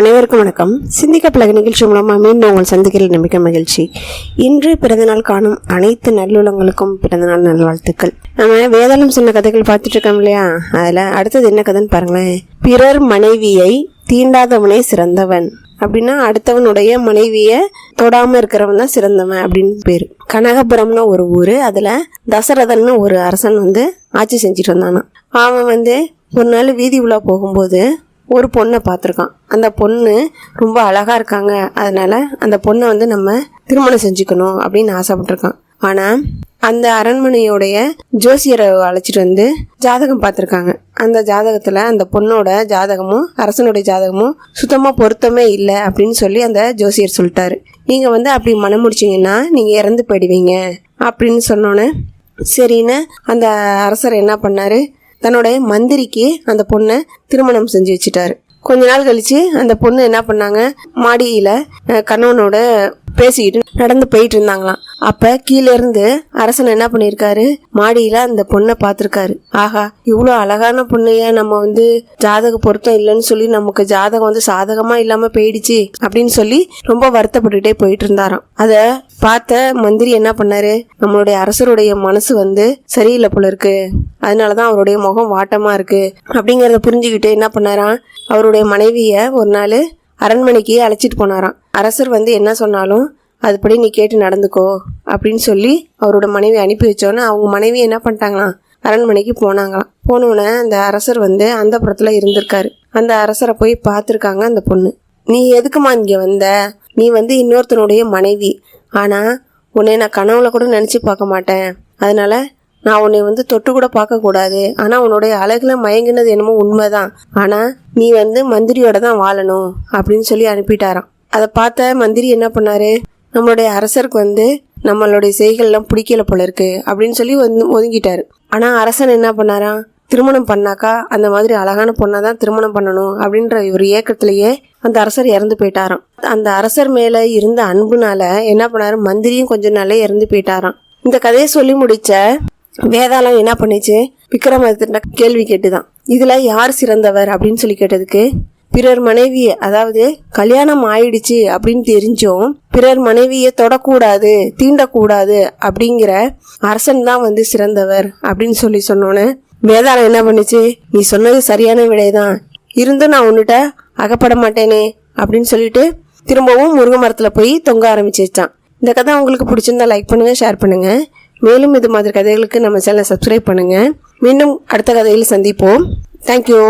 அனைவருக்கும் வணக்கம். சிந்திக்க பழக நிகழ்ச்சி மூலமாக மீண்டும் உங்கள் சந்திக்கிற நம்பிக்கை மகிழ்ச்சி. இன்று பிறந்தநாள் காணும் அனைத்து நல்லுள்ளங்களுக்கும் பிறந்தநாள் நல்வாழ்த்துக்கள். நம்ம வேதாளம் சொன்ன கதைகள் பார்த்துட்டு இருக்கோம் இல்லையா? அதில் அடுத்தது என்ன கதைன்னு பாருங்களேன். பிறர் மனைவியை தீண்டாதவனே சிறந்தவன். அப்படின்னா அடுத்தவனுடைய மனைவியை தொடாம இருக்கிறவன் தான் சிறந்தவன் அப்படின்னு பேரு. கனகபுரம்னு ஒரு ஊர் அதில் தசரதன்னு ஒரு அரசன் வந்து ஆட்சி செஞ்சுட்டு வந்தானாம். அவன் வந்து ஒரு நாள் வீதி உலா போகும்போது ஒரு பொண்ணை பார்த்துருக்கான். அந்த பொண்ணு ரொம்ப அழகாக இருக்காங்க. அதனால அந்த பொண்ணை வந்து நம்ம திருமணம் செஞ்சுக்கணும் அப்படின்னு ஆசைப்பட்டிருக்கான். ஆனால் அந்த அரண்மனையோடைய ஜோசியரை அழைச்சிட்டு வந்து ஜாதகம் பார்த்துருக்காங்க. அந்த ஜாதகத்தில் அந்த பொண்ணோட ஜாதகமும் அரசனுடைய ஜாதகமும் சுத்தமாக பொருத்தமே இல்லை அப்படின்னு சொல்லி அந்த ஜோசியர் சொல்லிட்டாரு. நீங்கள் வந்து அப்படி மனம் முடிச்சிங்கன்னா நீங்கள் இறந்து போயிடுவீங்க அப்படின்னு சொன்னோன்னே சரின்னு அந்த அரசர் என்ன பண்ணார்? தன்னோட மந்திரிக்கு அந்த பொண்ணை திருமணம் செஞ்சு வச்சுட்டாரு. கொஞ்ச நாள் கழிச்சு அந்த பொண்ணு என்ன பண்ணாங்க? மாடியில் கணவனோட பேசிக்கிட்டு நடந்து போயிட்டு இருந்தாங்களாம். அப்ப கீழே இருந்து அரசன் என்ன பண்ணிருக்காரு? மாடியில அந்த பொண்ணை பார்த்திருக்காரு. ஆஹா இவ்வளோ அழகான பொண்ணைய நம்ம வந்து ஜாதக பொருத்தம் இல்லைன்னு சொல்லி நமக்கு ஜாதகம் வந்து சாதகமா இல்லாம போயிடுச்சு அப்படின்னு சொல்லி ரொம்ப வருத்தப்பட்டுட்டே போயிட்டு இருந்தாராம். அத பார்த்த மந்திரி என்ன பண்ணாரு? நம்மளுடைய அரசருடைய மனசு வந்து சரியில்லை போல இருக்கு. அதனாலதான் அவருடைய முகம் வாட்டமா இருக்கு அப்படிங்கறத புரிஞ்சுக்கிட்டு என்ன பண்ணாராம்? அவருடைய மனைவிய ஒரு நாள் அரண்மனைக்கு அழைச்சிட்டு போனாராம். அரசர் வந்து என்ன சொன்னாலும் அதுபடி நீ கேட்டு நடந்துக்கோ அப்படின்னு சொல்லி அவரோட மனைவி அனுப்பி வச்சோன்னே அவங்க மனைவி என்ன பண்ணிட்டாங்களாம் அரண்மனைக்கு போனாங்களாம். போனோடனே அந்த அரசர் வந்து அந்த புறத்தில் இருந்திருக்காரு. அந்த அரசரை போய் பார்த்துருக்காங்க அந்த பொண்ணு. நீ எதுக்குமா இங்கே வந்த? நீ வந்து இன்னொருத்தனுடைய மனைவி. ஆனால் உன்னை நான் கனவுல கூட நினச்சி பார்க்க மாட்டேன். அதனால நான் உன்னை வந்து தொட்டு கூட பார்க்கக்கூடாது ஆனால் உன்னுடைய அழகில் மயங்கினது என்னமோ உண்மைதான். ஆனால் நீ வந்து மந்திரியோட தான் வாழணும் அப்படின்னு சொல்லி அனுப்பிட்டாராம். அதை பார்த்த மந்திரி என்ன பண்ணாரு? நம்மளுடைய அரசருக்கு வந்து நம்மளுடைய செய்கள்லாம் பிடிக்கல போல இருக்கு அப்படின்னு சொல்லி வந்து ஒதுங்கிட்டாரு. ஆனா அரசன் என்ன பண்ணாராம்? திருமணம் பண்ணாக்கா அந்த மாதிரி அழகான பொண்ணாக தான் திருமணம் பண்ணணும் அப்படின்ற ஒரு ஏக்கத்திலேயே அந்த அரசர் இறந்து போயிட்டாராம். அந்த அரசர் மேல இருந்த அன்புனால என்ன பண்ணாரு? மந்திரியும் கொஞ்ச நாளே இறந்து போயிட்டாராம். இந்த கதையை சொல்லி முடிச்ச வேதாளம் என்ன பண்ணிச்சு? விக்ரமாதித்யன் கேள்வி கேட்டுதான். இதுல யார் சிறந்தவர் அப்படின்னு சொல்லி கேட்டதுக்கு பிறர் மனைவி அதாவது கல்யாணம் ஆயிடுச்சு அப்படின்னு தெரிஞ்சும் பிறர் மனைவியை தொடக்கூடாது தீண்டக்கூடாது அப்படிங்கிற அரசன் தான் வந்து சிறந்தவர் அப்படின்னு சொல்லி சொன்னோன்னே வேதாளம் என்ன பண்ணுச்சு? நீ சொன்னது சரியான விடைதான். இருந்தும் நான் உன்னிட்ட அகப்பட மாட்டேனே அப்படின்னு சொல்லிட்டு திரும்பவும் முருங்கை மரத்தில் போய் தொங்க ஆரம்பிச்சிச்சான் இந்த கதை உங்களுக்கு பிடிச்சிருந்தா லைக் பண்ணுங்கள் ஷேர் பண்ணுங்கள் மேலும் இது மாதிரி கதைகளுக்கு நம்ம சேனலை சப்ஸ்கிரைப் பண்ணுங்கள் மீண்டும் அடுத்த கதையில் சந்திப்போம். தேங்க்யூ